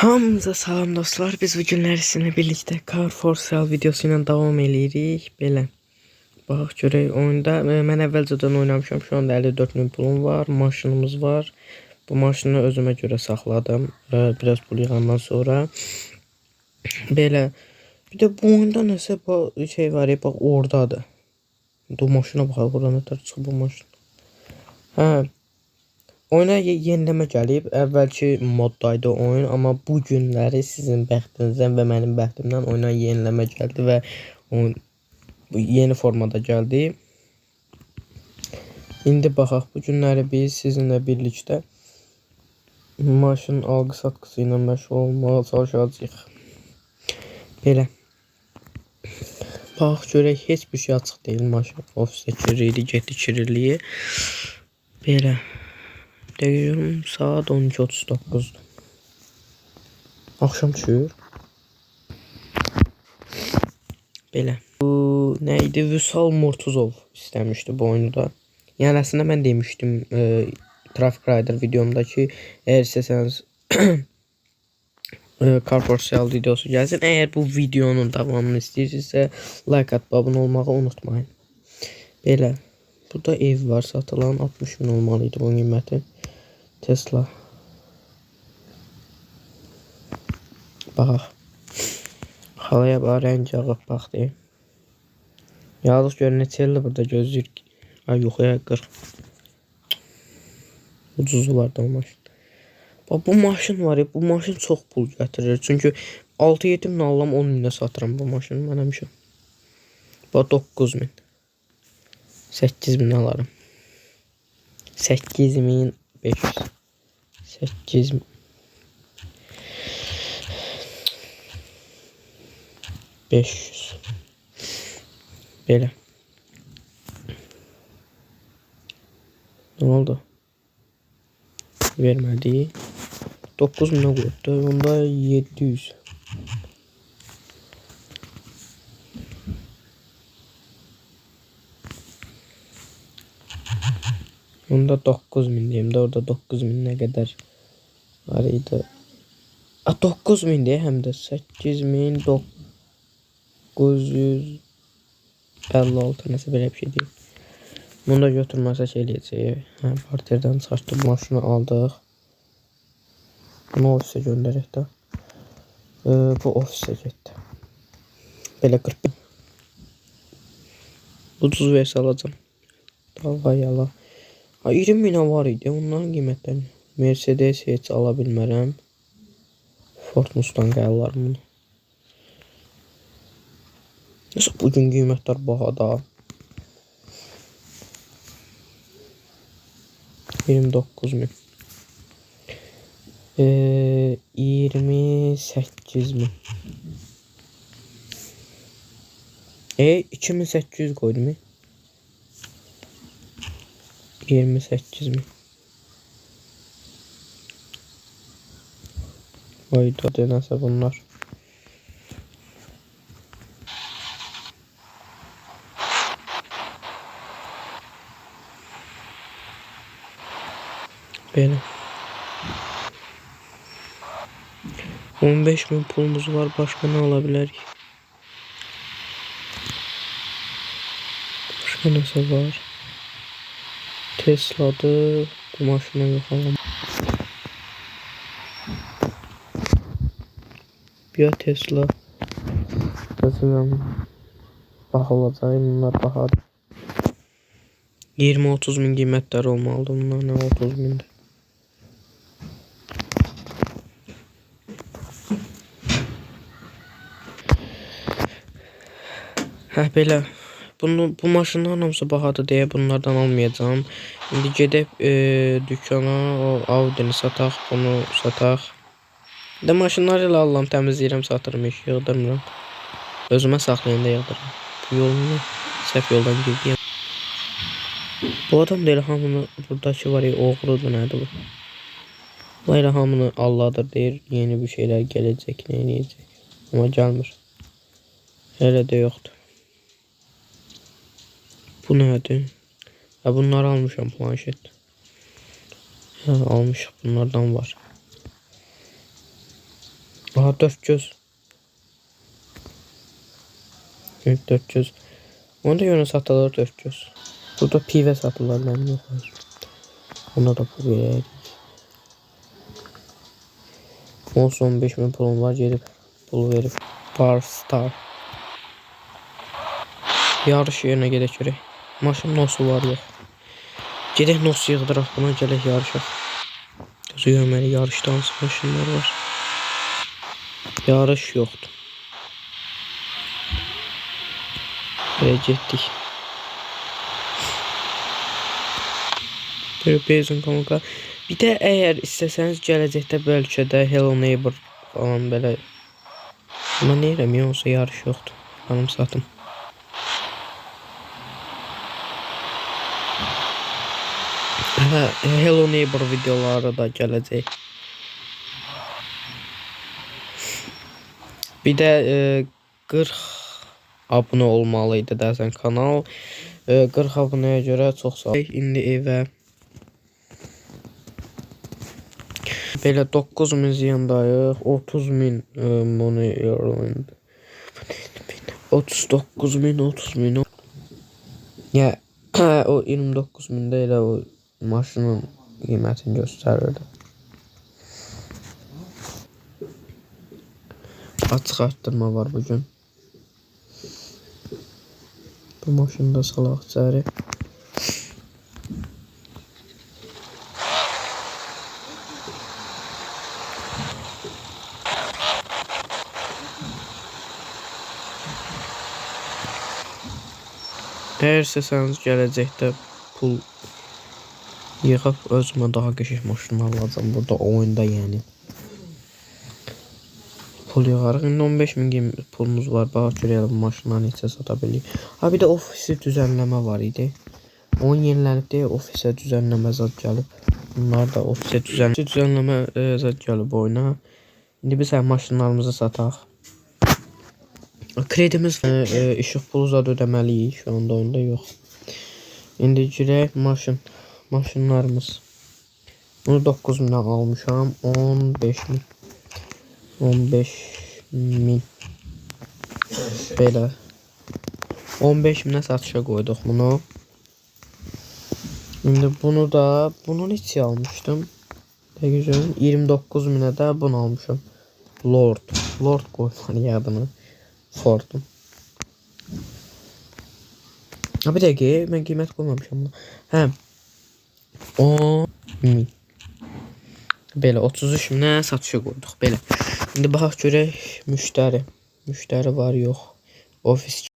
Hamınıza salam dostlar. Biz bu günlər sizinlə birlikdə Car for Sale videosu ilə davam eləyirik. Belə. Bax görək oyunda mən əvvəlcədən oynamışam. Şu anda 54 min pulum var, maşınımız var. Bu maşını özümə görə saxladım. Biraz pul yığandan sonra. Belə. Bir də bu oyunda nəsə şey var bax ordadır. Bu maşına bax, bura nə çıxıb bu maşın. Hə, Oyuna ye- yenileme gəlib. Əvvəlki moddaydı oyun, amma bu günləri sizin bəxtinizdən və mənim bəxtimdən oyuna yenileme gəldi və oyun yeni formada gəldi. İndi baxaq bu günləri biz sizinlə birlikdə maşın alqı satqısı ilə məşğul olmağa çalışacağıq. Belə. Bax görək heç bir şey açıq deyil maşın. Ofisdə kiririk, getdi kirirliyi. Belə. Deyirəm saat 12:39-dur. Axşam düşür. Belə. Bu nə idi? Vüsal Murtuzov istəmişdi bu oyunu da. Yəni əslində mən demişdim e, Traffic Rider videomda ki, əgər istəsəniz e, Car for Sale videosu gəlsin. Əgər bu videonun davamını istəyirsinizsə, like atıb abunə olmağı unutmayın. Belə. Burada ev var satılan 60 min olmalı idi bunun qiyməti. Tesla. Baxaq. Halaya bax rəngi ağıb baxdı. Yazıq gör neçə ildir burada gözləyir. Ay yox ya 40. Ucuzu var da o maşın. Bax bu maşın var ya, bu maşın çox pul gətirir. Çünki 6-7 min alıram 10 minə satıram bu maşını mən həmişə. Bax 9 min. 8 min alarım. 8500 8 500 Belə. Ne oldu? Vermədi. 9000-ə qoydu. Onda 700. Onda 9000 diyeyim de orada 9000 ne kadar var idi. A 9000 diye hem de 8956 nəsə belə bir şey deyil. Bunu da götürməsə şey eləyəcək. Hə, partiyerdən çıxartdıq, maşını aldıq. Bunu ofisə göndərək də. Ee, bu ofisə getdi. Belə 40 Ucuz versə alacağım. Dalga yala. Ha 20 minə var idi. Onların qiymətləri. Mercedes heç ala bilmərəm. Ford Mustang alaram bunu. Nasıl bugün qiymətlər bahada? 29 min. Ee, 28 min. E 2800 koydum. 28 mi? Hayda denese bunlar. Benim. 15 bin pulumuz var. Başka ne olabilir ki? Başka nasıl var? Tesla'da bu maşına yoxalam. Bir Tesla. Yazıyorum. Baxılacaq, bunlar bahadır. 20-30 min qiymətləri olmalıdır bunlar, nə 30 mindir. Hə belə. Bunu bu maşınların hamısı bahadır deyə bunlardan almayacağam. İndi gedib e, dükana o Audi-ni sataq, bunu sataq. Də maşınları ilə alıram, təmizləyirəm, satırım, heç yığdırmıram. Özümə saxlayanda yığdırıram. Bu yolunu səhv yoldan girdiyəm. Bu adam da hamını buradakı var ya oğrudur nədir bu? Bu elə hamını Allahdır deyir, yeni bir şeylər gələcək, nə edəcək. Amma gəlmir. Elə də yoxdur. Bu nədir? Ya bunları almışam planşet. Ha, almışıq bunlardan var. Aha dört göz. Evet dört göz. Onda yönü satılır dört göz. Burada pive satılır ben yok. hayır. Ona da pul verelim. 10-15 bin pulum var gelip pul verip Bar Star. Yarış yerine gedək. Maşın nosu var yox. Gedək nos yığdıraq buna gələk yarışaq. Gözü görməli yarışda hansı maşınlar var. Yarış yoxdur. Belə getdik. Bir benzin kanka. Bir də əgər istəsəniz gələcəkdə bəlkə də Hello Neighbor falan belə Amma nə edirəm, yoxsa yarış yoxdur. Anım satım. Hə, Hello Neighbor videoları da gələcək. Bir də e, 40 abunə olmalı idi dəsən kanal. E, 40 abunəyə görə çox sağ ol. İndi evə belə 9000 ziyandayıq. 30000 e, money earned. 39000 30000 Ya o 29000 elə o maşının qiymətini göstərirdi. Açıq arttırma var bu gün. Bu maşında salaq içəri. Əgər istəsəniz gələcəkdə pul yığıb özümə daha qəşəng maşın alacağam burada oyunda yəni. Pul yığarıq. İndi 15 min pulumuz var. Bax görəyəm maşınları neçə sata bilirik. Ha bir də ofisi düzənləmə var idi. Oyun yenilənib deyə ofisə düzənləmə zad gəlib. Bunlar da ofisə düzən düzənləmə e, zad gəlib oyuna. İndi biz həm maşınlarımızı sataq. Kredimiz e, e, işıq pulu zad ödəməliyik. Şu anda oyunda yox. İndi girək maşın. Maşınlarımız. Bunu 9 minə almışam. 15 min. 15 min. Belə. 15 minə satışa qoyduq bunu. İndi bunu da bunu neçə almışdım? Dəqiqən 29 minə də bunu almışam. Lord. Lord qoymalı yadını. Ford'um. Ha bir dəqiqə, mən qiymət qoymamışam. Hə. 10 min. Belə 33 minə satışa qoyduq. Belə. İndi baxaq görək müştəri. Müştəri var yox. Ofis